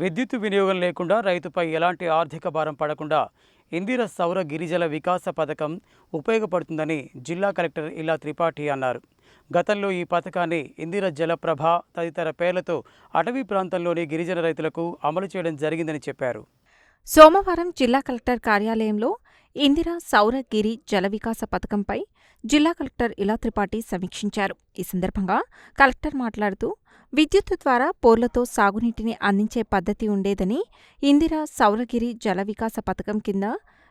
విద్యుత్ వినియోగం లేకుండా రైతుపై ఎలాంటి ఆర్థిక భారం పడకుండా ఇందిర సౌర గిరిజల వికాస పథకం ఉపయోగపడుతుందని జిల్లా కలెక్టర్ ఇలా త్రిపాఠి అన్నారు. గతంలో ఈ పథకాన్ని ఇందిర జలప్రభ తదితర పేర్లతో అటవీ ప్రాంతంలోని గిరిజన రైతులకు అమలు చేయడం జరిగిందని చెప్పారు. సోమవారం జిల్లా కలెక్టర్ కార్యాలయంలో ఇందిరా సౌరగిరి జల వికాస పథకంపై జిల్లా కలెక్టర్ ఇలా త్రిపాఠి సమీక్షించారు. ఈ సందర్భంగా కలెక్టర్ మాట్లాడుతూ విద్యుత్తు ద్వారా పోర్లతో సాగునీటిని అందించే పద్ధతి ఉండేదని ఇందిరా సౌరగిరి జల వికాస పథకం కింద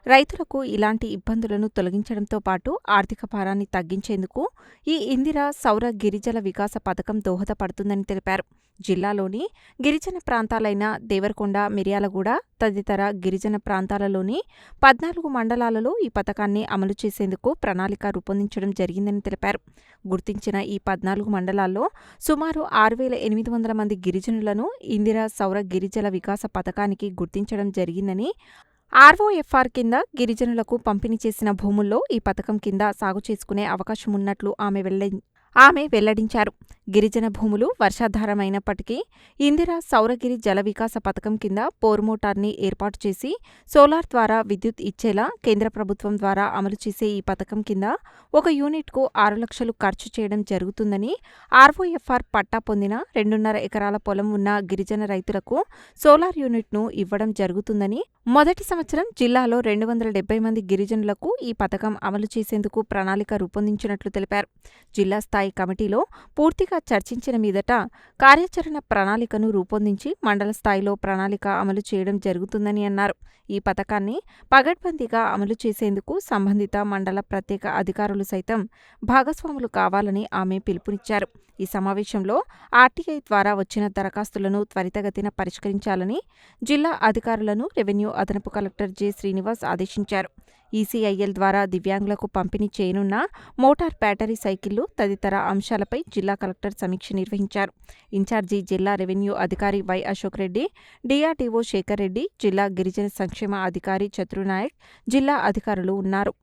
రైతులకు ఇలాంటి ఇబ్బందులను తొలగించడంతో పాటు ఆర్థిక భారాన్ని తగ్గించేందుకు ఈ ఇందిరా సౌర గిరిజల వికాస పథకం దోహదపడుతుందని తెలిపారు. జిల్లాలోని గిరిజన ప్రాంతాలైన దేవరకొండ మిర్యాలగూడ తదితర గిరిజన ప్రాంతాలలోని పద్నాలుగు మండలాలలో ఈ పథకాన్ని అమలు చేసేందుకు ప్రణాళిక రూపొందించడం జరిగిందని తెలిపారు. గుర్తించిన ఈ పద్నాలుగు మండలాల్లో సుమారు ఆరు వేల ఎనిమిది వందల మంది గిరిజనులను ఇందిరా సౌర గిరిజల వికాస పథకానికి గుర్తించడం జరిగిందని ఆర్ఓఎఫ్ఆర్ కింద గిరిజనులకు పంపిణీ చేసిన భూముల్లో ఈ పథకం కింద సాగు చేసుకునే అవకాశం ఉన్నట్లు ఆమె వెల్లడి ఆమె వెల్లడించారు. గిరిజన భూములు వర్షాధారమైనప్పటికీ ఇందిరా సౌరగిరి జల వికాస పథకం కింద పోర్ మోటార్ని ఏర్పాటు చేసి సోలార్ ద్వారా విద్యుత్ ఇచ్చేలా కేంద్ర ప్రభుత్వం ద్వారా అమలు చేసే ఈ పథకం కింద ఒక యూనిట్కు ఆరు లక్షలు ఖర్చు చేయడం జరుగుతుందని ఆర్ఓఎఫ్ఆర్ పట్టా పొందిన రెండున్నర ఎకరాల పొలం ఉన్న గిరిజన రైతులకు సోలార్ యూనిట్ను ఇవ్వడం జరుగుతుందని మొదటి సంవత్సరం జిల్లాలో రెండు వందల డెబ్బై మంది గిరిజనులకు ఈ పథకం అమలు చేసేందుకు ప్రణాళిక రూపొందించినట్లు తెలిపారు. జిల్లా స్థాయి స్థాయి కమిటీలో పూర్తిగా చర్చించిన మీదట కార్యాచరణ ప్రణాళికను రూపొందించి మండల స్థాయిలో ప్రణాళిక అమలు చేయడం జరుగుతుందని అన్నారు. ఈ పథకాన్ని పగడ్బందీగా అమలు చేసేందుకు సంబంధిత మండల ప్రత్యేక అధికారులు సైతం భాగస్వాములు కావాలని ఆమె పిలుపునిచ్చారు. ఈ సమావేశంలో ఆర్టీఐ ద్వారా వచ్చిన దరఖాస్తులను త్వరితగతిన పరిష్కరించాలని జిల్లా అధికారులను రెవెన్యూ అదనపు కలెక్టర్ జె శ్రీనివాస్ ఆదేశించారు. ఈసీఐఎల్ ద్వారా దివ్యాంగులకు పంపిణీ చేయనున్న మోటార్ బ్యాటరీ సైకిళ్ళు తదితర అంశాలపై జిల్లా కలెక్టర్ సమీక్ష నిర్వహించారు. ఇన్ఛార్జి జిల్లా రెవెన్యూ అధికారి వై అశోక్ రెడ్డి డిఆర్డీఓ శేఖర్ రెడ్డి జిల్లా గిరిజన సంక్షేమ అధికారి చతురునాయక్ జిల్లా అధికారులు ఉన్నారు.